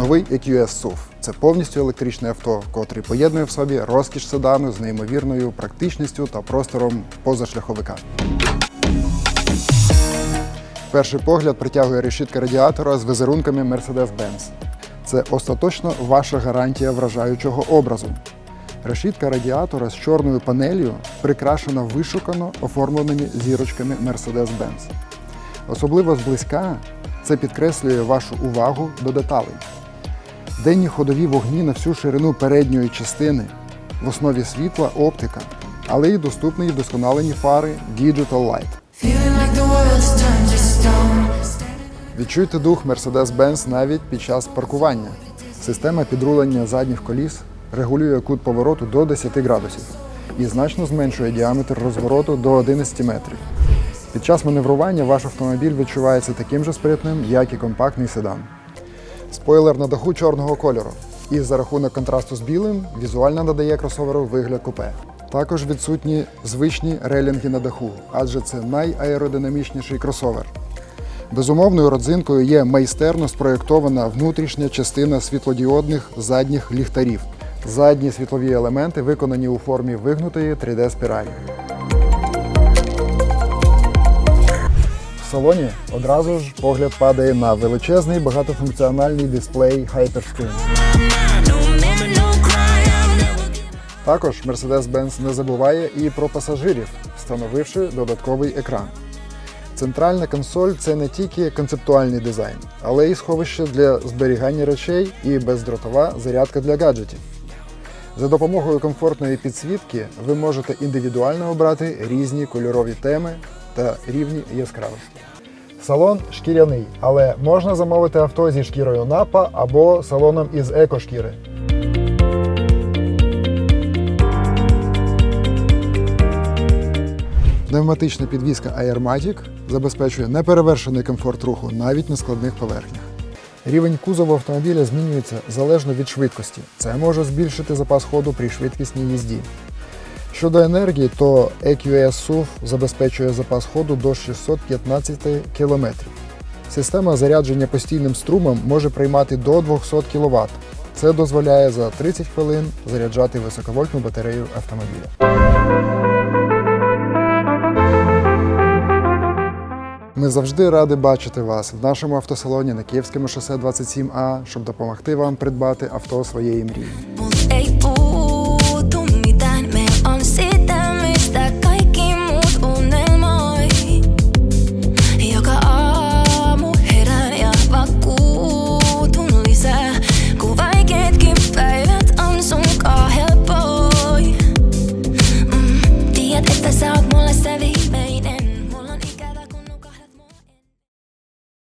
Новий EQS SUV – це повністю електричне авто, котрий поєднує в собі розкіш седану з неймовірною практичністю та простором позашляховика. Перший погляд притягує решітка радіатора з візерунками Mercedes-Benz. Це остаточно ваша гарантія вражаючого образу. Решітка радіатора з чорною панелью прикрашена вишукано оформленими зірочками Mercedes-Benz. Особливо зблизька це підкреслює вашу увагу до деталей. Денні ходові вогні на всю ширину передньої частини, в основі світла оптика, але й доступні й вдосконалені фари Digital Light. Відчуйте дух Mercedes-Benz навіть під час паркування. Система підрулення задніх коліс регулює кут повороту до 10 градусів і значно зменшує діаметр розвороту до 11 метрів. Під час маневрування ваш автомобіль відчувається таким же спритним, як і компактний седан. Спойлер на даху чорного кольору. І за рахунок контрасту з білим візуально надає кросоверу вигляд купе. Також відсутні звичні релінги на даху, адже це найаеродинамічніший кросовер. Безумовною родзинкою є майстерно спроєктована внутрішня частина світлодіодних задніх ліхтарів. Задні світлові елементи виконані у формі вигнутої 3D-спіралі. В салоні одразу ж погляд падає на величезний багатофункціональний дисплей Hyperscreen. Також Mercedes-Benz не забуває і про пасажирів, встановивши додатковий екран. Центральна консоль це не тільки концептуальний дизайн, але й сховище для зберігання речей і бездротова зарядка для гаджетів. За допомогою комфортної підсвітки ви можете індивідуально обрати різні кольорові теми та рівні яскравості. Салон шкіряний, але можна замовити авто зі шкірою напа або салоном із екошкіри. Пневматична підвізка Airmatic забезпечує неперевершений комфорт руху навіть на складних поверхнях. Рівень кузову автомобіля змінюється залежно від швидкості. Це може збільшити запас ходу при швидкісній їзді. Щодо енергії, то EQS SUV забезпечує запас ходу до 615 км. Система зарядження постійним струмом може приймати до 200 кВт. Це дозволяє за 30 хвилин заряджати високовольтну батарею автомобіля. Ми завжди раді бачити вас в нашому автосалоні на Київському шосе 27А, щоб допомогти вам придбати авто своєї мрії.